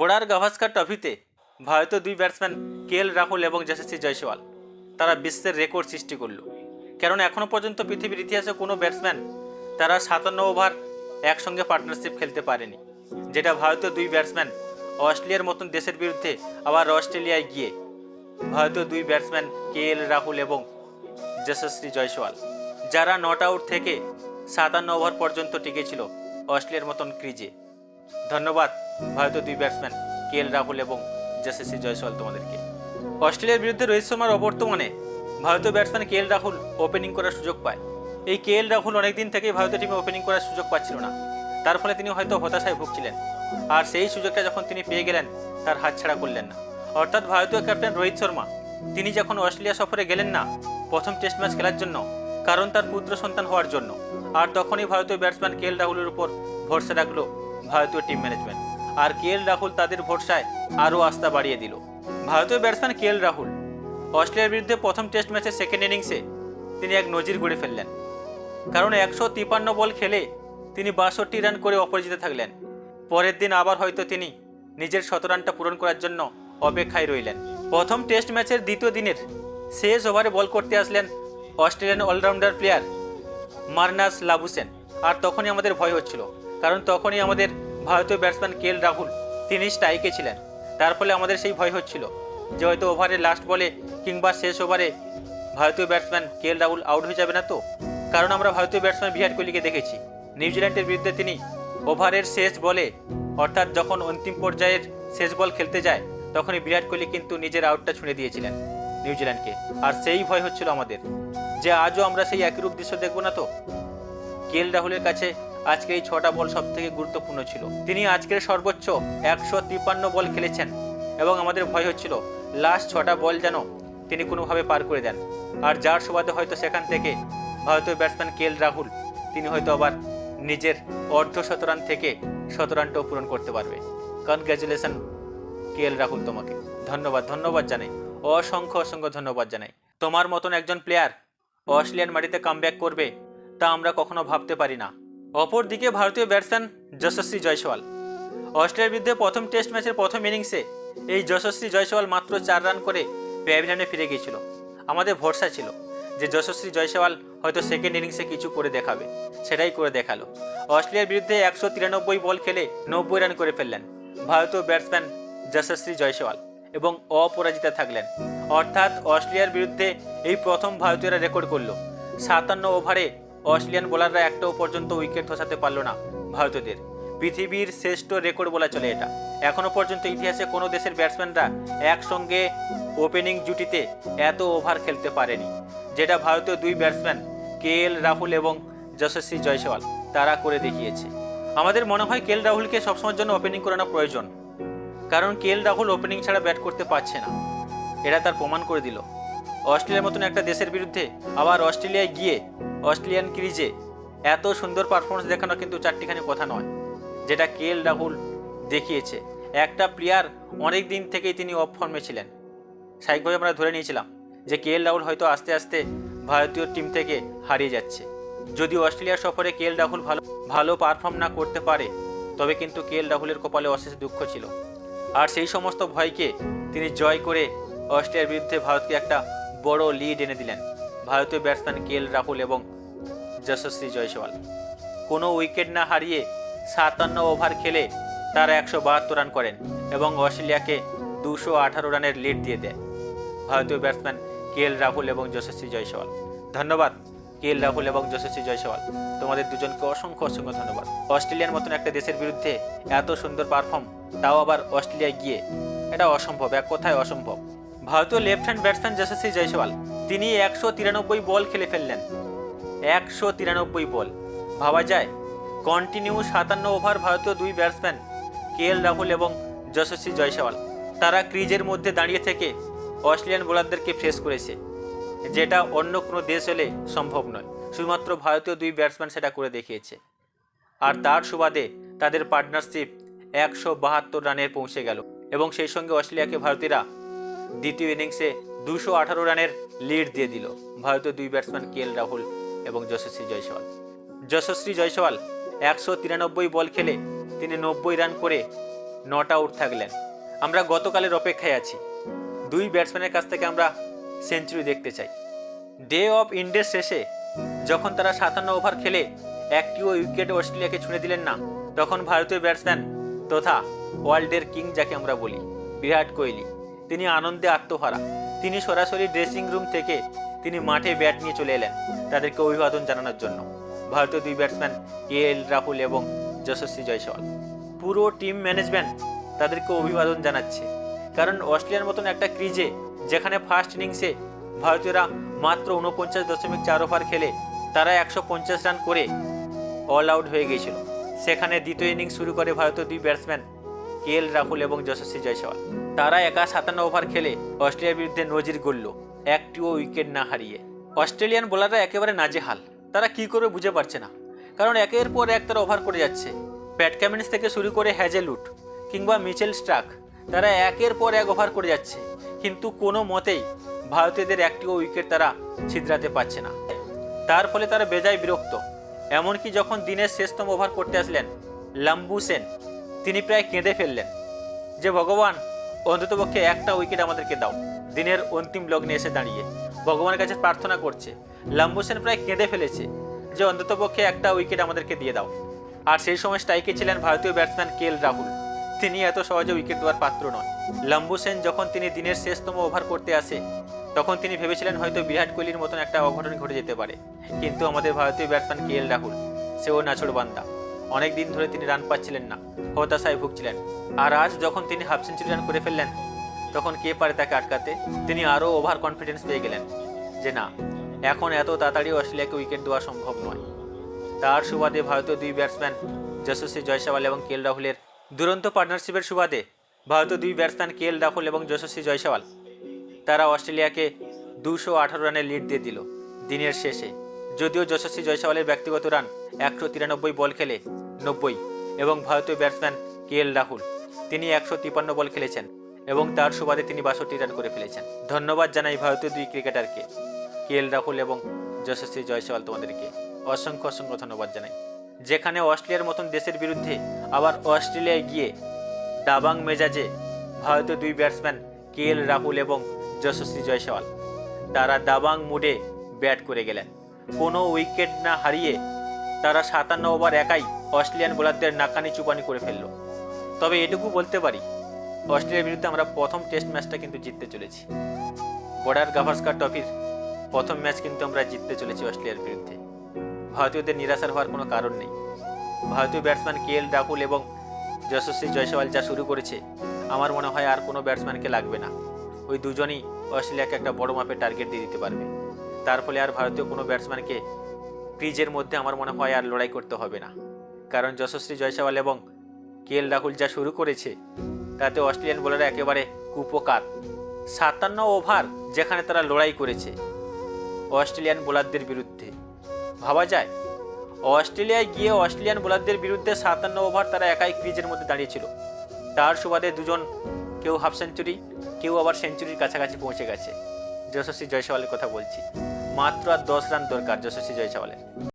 বোড়ার গাভাস্কার ট্রফিতে ভারতীয় দুই ব্যাটসম্যান কে এল রাহুল এবং যশস্বী জয়সওয়াল, তারা বিশ্বের রেকর্ড সৃষ্টি করল। কারণ এখনও পর্যন্ত পৃথিবীর ইতিহাসে কোনো ব্যাটসম্যান তারা সাতান্ন ওভার একসঙ্গে পার্টনারশিপ খেলতে পারেনি, যেটা ভারতীয় দুই ব্যাটসম্যান অস্ট্রেলিয়ার মতন দেশের বিরুদ্ধে আবার অস্ট্রেলিয়ায় গিয়ে ভারতীয় দুই ব্যাটসম্যান কে এল রাহুল এবং যশস্বী জয়সওয়াল, যারা নট আউট থেকে সাতান্ন ওভার পর্যন্ত টিকেছিল অস্ট্রেলিয়ার মতন ক্রিজে। ধন্যবাদ, ভারতীয় দুই ব্যাটসম্যান কে এল রাহুল এবং যশস্বী জয়সওয়াল তোমাদেরকে। অস্ট্রেলিয়ার বিরুদ্ধে রোহিত শর্মার অবর্তমানে ভারতীয় batsman K L Rahul opening করার সুযোগ পায়। এই কে এল রাহুল অনেকদিন থেকেই ভারতীয় টিমে ওপেনিং করার সুযোগ পাচ্ছিল না। তার ফলে তিনি হয়তো হতাশায় ভুগছিলেন। আর সেই সুযোগটা যখন তিনি পেয়ে গেলেন, তার হাতছাড়া করলেন না। অর্থাৎ ভারতীয় ক্যাপ্টেন রোহিত শর্মা, তিনি যখন অস্ট্রেলিয়া সফরে গেলেন না, প্রথম টেস্ট ম্যাচ খেলার জন্য, কারণ তার পুত্র সন্তান হওয়ার জন্য। আর তখনই ভারতীয় ব্যাটসম্যান কে এল রাহুলের উপর ভরসা রাখল ভারতীয় টিম ম্যানেজমেন্ট আর কে রাহুল তাদের ভরসায় আরও আস্থা বাড়িয়ে দিল। ভারতীয় ব্যাটসম্যান কে রাহুল। অস্ট্রেলিয়ার বিরুদ্ধে প্রথম টেস্ট ম্যাচের সেকেন্ড ইনিংসে তিনি এক নজির গড়ে ফেললেন। কারণ একশো তিপান্ন বল খেলে তিনি বাষট্টি রান করে অপরাজিত থাকলেন। পরের দিন আবার হয়তো তিনি নিজের শত রানটা পূরণ করার জন্য অপেক্ষায় রইলেন। প্রথম টেস্ট ম্যাচের দ্বিতীয় দিনের শেষ ওভারে বল করতে আসলেন Australian allrounder player Marnus Labuschagne. আর তখনই আমাদের ভয় হচ্ছিল। কারণ তখনই আমাদের ভারতীয় ব্যাটসম্যান কে রাহুল, তিনি স্ট্রাইকে ছিলেন। তার ফলে আমাদের সেই ভয় হচ্ছিল যে হয়তো ওভারের লাস্ট বলে কিংবা শেষ ওভারে ভারতীয় ব্যাটসম্যান কে রাহুল আউট হয়ে যাবে না তো? কারণ আমরা ভারতীয় ব্যাটসম্যান বিরাট কোহলিকে দেখেছি। নিউজিল্যান্ডের বিরুদ্ধে তিনি ওভারের শেষ বলে, অর্থাৎ যখন অন্তিম পর্যায়ের শেষ বল খেলতে যায়, তখনই বিরাট কোহলি কিন্তু নিজের আউটটা ছুঁড়ে দিয়েছিলেন নিউজিল্যান্ডকে। আর সেই ভয় হচ্ছিল আমাদের যে আজও আমরা সেই একই রূপ দৃশ্য দেখব না তো? কেএল রাহুলের কাছে আজকে এই ছটা বল সব থেকে গুরুত্বপূর্ণ ছিল। তিনি আজকের সর্বোচ্চ একশো তিপ্পান্ন বল খেলেছেন এবং আমাদের ভয় হচ্ছিল, লাস্ট ছটা বল যেন তিনি কোনোভাবে পার করে দেন। আর যার সুবাদে হয়তো সেখান থেকে ভারতীয় ব্যাটসম্যান কেএল রাহুল, তিনি হয়তো আবার নিজের অর্ধ শতরান থেকে শতরানটাও পূরণ করতে পারবে। কনগ্র্যাচুলেশন কেএল রাহুল তোমাকে। ধন্যবাদ ধন্যবাদ জানাই। অসংখ্য অসংখ্য ধন্যবাদ জানাই। তোমার মতন একজন প্লেয়ার অস্ট্রেলিয়ান মাটিতে কামব্যাক করবে তা আমরা কখনো ভাবতে পারি না। অপরদিকে ভারতীয় ব্যাটসম্যান যশস্বী জয়সওয়াল। অস্ট্রেলিয়ার বিরুদ্ধে প্রথম টেস্ট ম্যাচের প্রথম ইনিংসে এই যশস্বী জয়সওয়াল মাত্র চার রান করে প্যাভিলিয়নে ফিরে গিয়েছিল। আমাদের ভরসা ছিল যে যশস্বী জয়সওয়াল হয়তো সেকেন্ড ইনিংসে কিছু করে দেখাবে। সেটাই করে দেখাল। অস্ট্রেলিয়ার বিরুদ্ধে একশো তিরানব্বই বল খেলে নব্বই রান করে ফেললেন ভারতীয় ব্যাটসম্যান যশস্বী জয়সওয়াল এবং অপরাজিতা থাকলেন। অর্থাৎ অস্ট্রেলিয়ার বিরুদ্ধে এই প্রথম ভারতীয়রা রেকর্ড করল সাতান্ন ওভারে অস্ট্রেলিয়ান বোলাররা একটাও পর্যন্ত উইকেট ধসাতে পারল না ভারতীয়দের। পৃথিবীর শ্রেষ্ঠ রেকর্ড বলা চলে এটা। এখনও পর্যন্ত ইতিহাসে কোনো দেশের ব্যাটসম্যানরা একসঙ্গে ওপেনিং জুটিতে এত ওভার খেলতে পারেনি, যেটা ভারতীয় দুই ব্যাটসম্যান কে এল রাহুল এবং যশস্বী জয়সওয়াল, তারা করে দেখিয়েছে। আমাদের মনে হয় কে এল রাহুলকে সবসময়ের জন্য ওপেনিং করানো প্রয়োজন, কারণ কে এল রাহুল ওপেনিং ছাড়া ব্যাট করতে পারছে না। এটা তার প্রমাণ করে দিল। অস্ট্রেলিয়ার মতন একটা দেশের বিরুদ্ধে আবার অস্ট্রেলিয়ায় গিয়ে অস্ট্রেলিয়ান ক্রিজে এত সুন্দর পারফরমেন্স দেখানো কিন্তু চারটিখানি কথা নয়, যেটা কে রাহুল দেখিয়েছে। একটা প্লেয়ার অনেক দিন থেকেই তিনি অফ ফর্মে ছিলেন। স্বাভাবিকভাবে আমরা ধরে নিয়েছিলাম যে কে এল রাহুল হয়তো আস্তে আস্তে ভারতীয় টিম থেকে হারিয়ে যাচ্ছে। যদি অস্ট্রেলিয়া সফরে কে এল রাহুল ভালো ভালো পারফর্ম না করতে পারে, তবে কিন্তু কে এল রাহুলের কপালে অশেষ দুঃখ ছিল। আর সেই সমস্ত ভয়কে তিনি জয় করে অস্ট্রেলিয়ার বিরুদ্ধে ভারতকে একটা বড় লিড এনে দিলেন। ভারতীয় ব্যাটসম্যান কে এল রাহুল এবং যশস্বী জয়সওয়াল। কোনো উইকেট না হারিয়ে সাতান্ন ওভার খেলে তারা একশো বাহাত্তর রান করেন এবং অস্ট্রেলিয়াকে দুশো আঠারো রানের লিড দিয়ে দেয় ভারতীয় ব্যাটসম্যান কে এল রাহুল এবং যশস্বী জয়সওয়াল। ধন্যবাদ কে এল রাহুল এবং যশস্বী জয়সওয়াল। তোমাদের দুজনকে অসংখ্য অসংখ্য ধন্যবাদ। অস্ট্রেলিয়ার মতন একটা দেশের বিরুদ্ধে এত সুন্দর পারফর্ম তাও আবার অস্ট্রেলিয়ায় গিয়ে এটা অসম্ভব, এক কথায় অসম্ভব। ভারতীয় left hand batsman Yashasvi Jaiswal তিনি একশো তিরানব্বই বল খেলে ফেললেন। একশো তিরানব্বই বল। ভাবা যায় কন্টিনিউ সাতান্ন ওভার ভারতীয় দুই ব্যাটসম্যান কে এল রাহুল এবং যশস্বী জয়সওয়াল। তারা ক্রিজের মধ্যে দাঁড়িয়ে থেকে অস্ট্রেলিয়ান বোলারদেরকে ফেস করেছে। যেটা অন্য কোনো দেশ হলে সম্ভব নয়। শুধুমাত্র ভারতীয় দুই ব্যাটসম্যান সেটা করে দেখিয়েছে। আর তার সুবাদে তাদের পার্টনারশিপ একশো বাহাত্তর রানে পৌঁছে গেল। এবং সেই সঙ্গে অস্ট্রেলিয়াকে ভারতীয়রা দ্বিতীয় ইনিংসে দুশো আঠারো রানের লিড দিয়ে দিল ভারতীয় দুই ব্যাটসম্যান কে এল রাহুল এবং যশস্বী জয়সওয়াল। যশস্বী জয়সওয়াল একশো তিরানব্বই বল খেলে তিনি নব্বই রান করে নট আউট থাকলেন। আমরা গতকালের অপেক্ষায় আছি। দুই ব্যাটসম্যানের কাছ থেকে আমরা সেঞ্চুরি দেখতে চাই। ডে অফ ইন্ডের শেষে যখন তারা সাতান্ন ওভার খেলে একটিও উইকেট অস্ট্রেলিয়াকে ছুঁড়ে দিলেন না, তখন ভারতীয় ব্যাটসম্যান তথা ওয়ার্ল্ডের কিং যাকে আমরা বলি, বিরাট কোহলি। তিনি আনন্দে আত্মহারা। তিনি সরাসরি ড্রেসিং রুম থেকে তিনি মাঠে ব্যাট নিয়ে চলে এলেন তাদেরকে অভিবাদন জানানোর জন্য। ভারতীয় দুই ব্যাটসম্যান কে এল রাহুল এবং যশস্বী জয়সওয়াল। পুরো টিম ম্যানেজমেন্ট তাদেরকে অভিবাদন জানাচ্ছে। কারণ অস্ট্রেলিয়ার মতন একটা ক্রিজে যেখানে ফার্স্ট ইনিংসে ভারতীয়রা মাত্র উনপঞ্চাশ দশমিক চার ওভার খেলে তারা একশো পঞ্চাশ রান করে অল আউট হয়ে গিয়েছিল। সেখানে দ্বিতীয় ইনিংস শুরু করে ভারতীয় দুই ব্যাটসম্যান কে এল রাহুল এবং যশস্বী জয়সওয়াল। তারা একা সাতান্ন ওভার খেলে অস্ট্রেলিয়ার বিরুদ্ধে নজির গড়ল, একটিও উইকেট না হারিয়ে। অস্ট্রেলিয়ান বোলাররা একেবারে নাজেহাল। তারা কি করবে বুঝে পারছে না। কারণ একের পর এক তারা ওভার করে যাচ্ছে। প্যাট ক্যামিন্স থেকে শুরু করে হ্যাজেলুট কিংবা মিচেল স্ট্রাক, তারা একের পর এক ওভার করে যাচ্ছে। কিন্তু কোনো মতেই ভারতীয়দের একটিও উইকেট তারা ছিদ্রাতে পারছে না। তার ফলে তারা বেজায় বিরক্ত। এমনকি যখন দিনের শেষতম ওভার করতে আসলেন, লাম্বু সেন তিনি প্রায় কেঁদে ফেললেন যে, ভগবান অন্ততপক্ষে একটা উইকেট আমাদেরকে দাও। দিনের অন্তিম লগ্নে এসে দাঁড়িয়ে ভগবানের কাছে প্রার্থনা করছে। লাম্বু সেন প্রায় কেঁদে ফেলেছে যে অন্ততপক্ষে একটা উইকেট আমাদেরকে দিয়ে দাও। আর সেই সময় স্ট্রাইকে ছিলেন ভারতীয় ব্যাটসম্যান কে এল রাহুল। তিনি এত সহজে উইকেট দেওয়ার পাত্র নন। লাম্বু সেন যখন তিনি দিনের শেষতম ওভার করতে আসে, তখন তিনি ভেবেছিলেন হয়তো বিরাট কোহলির মতন একটা অঘটন ঘটে যেতে পারে। কিন্তু আমাদের ভারতীয় ব্যাটসম্যান কে এল রাহুল, সেও নাছড় বান্দা অনেক দিন ধরে তিনি রান পাচ্ছিলেন না, হতাশায় ভুগছিলেন। আর আজ যখন তিনি হাফ সেঞ্চুরি রান করে ফেললেন, তখন কে পারে তাকে আটকাতে? তিনি আরও ওভার কনফিডেন্স পেয়ে গেলেন যে না, এখন এত তাড়াতাড়ি অস্ট্রেলিয়াকে উইকেট দেওয়া সম্ভব নয়। তার সুবাদে ভারতীয় দুই ব্যাটসম্যান যশস্বী জয়সওয়াল এবং কে এল রাহুলের দুরন্ত পার্টনারশিপের সুবাদে ভারতীয় দুই ব্যাটসম্যান কে এল রাহুল এবং যশস্বী জয়সওয়াল, তারা অস্ট্রেলিয়াকে দুশো আঠারো রানের লিড দিয়ে দিল দিনের শেষে। যদিও যশস্বী জয়সওয়ালের ব্যক্তিগত রান একশো তিরানব্বই বল খেলে নব্বই এবং ভারতীয় ব্যাটসম্যান কে এল রাহুল। তিনি একশো তিপান্ন বল খেলেছেন এবং তার সুবাদে তিনি বাষট্টি রান করে ফেলেছেন। ধন্যবাদ জানাই ভারতীয় দুই ক্রিকেটারকে। কে এল রাহুল এবং যশস্বী জয়সওয়াল তোমাদেরকে। অসংখ্য অসংখ্য ধন্যবাদ জানাই। যেখানে অস্ট্রেলিয়ার মতন দেশের বিরুদ্ধে আবার অস্ট্রেলিয়ায় গিয়ে দাবাং মেজাজে ভারতীয় দুই ব্যাটসম্যান কে এল রাহুল এবং যশস্বী জয়সওয়াল, তারা দাবাং মুডে ব্যাট করে গেলেন। কোনো উইকেট না হারিয়ে তারা সাতান্ন ওভার একাই অস্ট্রেলিয়ান বোলারদের নাকানি চুপানি করে ফেলল। তবে এটুকু বলতে পারি, অস্ট্রেলিয়ার বিরুদ্ধে আমরা প্রথম টেস্ট ম্যাচটা কিন্তু জিততে চলেছি। বর্ডার গাভাস্কার ট্রফির প্রথম ম্যাচ কিন্তু আমরা জিততে চলেছি অস্ট্রেলিয়ার বিরুদ্ধে। ভারতীয়দের নিরাশার হওয়ার কোনো কারণ নেই। ভারতীয় ব্যাটসম্যান কে এল রাহুল এবং যশস্বী জয়সওয়াল যা শুরু করেছে, আমার মনে হয় আর কোনো ব্যাটসম্যানকে লাগবে না। ওই দুজনই অস্ট্রেলিয়াকে একটা বড় মাপের টার্গেট দিয়ে দিতে পারবে। তার ফলে আর ভারতীয় কোনো ব্যাটসম্যানকে ক্রিজের মধ্যে আমার মনে হয় আর লড়াই করতে হবে না। কারণ যশস্বী জয়সওয়াল এবং কে এল রাহুল যা শুরু করেছে, তাতে অস্ট্রেলিয়ান বোলাররা একেবারে কুপকার। সাতান্ন ওভার যেখানে তারা লড়াই করেছে অস্ট্রেলিয়ান বোলারদের বিরুদ্ধে। ভাবা যায়, অস্ট্রেলিয়ায় গিয়ে অস্ট্রেলিয়ান বোলারদের বিরুদ্ধে সাতান্ন ওভার তারা একাই ক্রিজের মধ্যে দাঁড়িয়েছিল। তার সুবাদে দুজন, কেউ হাফ সেঞ্চুরি, কেউ আবার সেঞ্চুরির কাছাকাছি পৌঁছে গেছে। যশস্বী জয়সওয়ালের কথা বলছি। মাত্র আর দশ রান দরকার যশস্বী জয়সওয়ালের।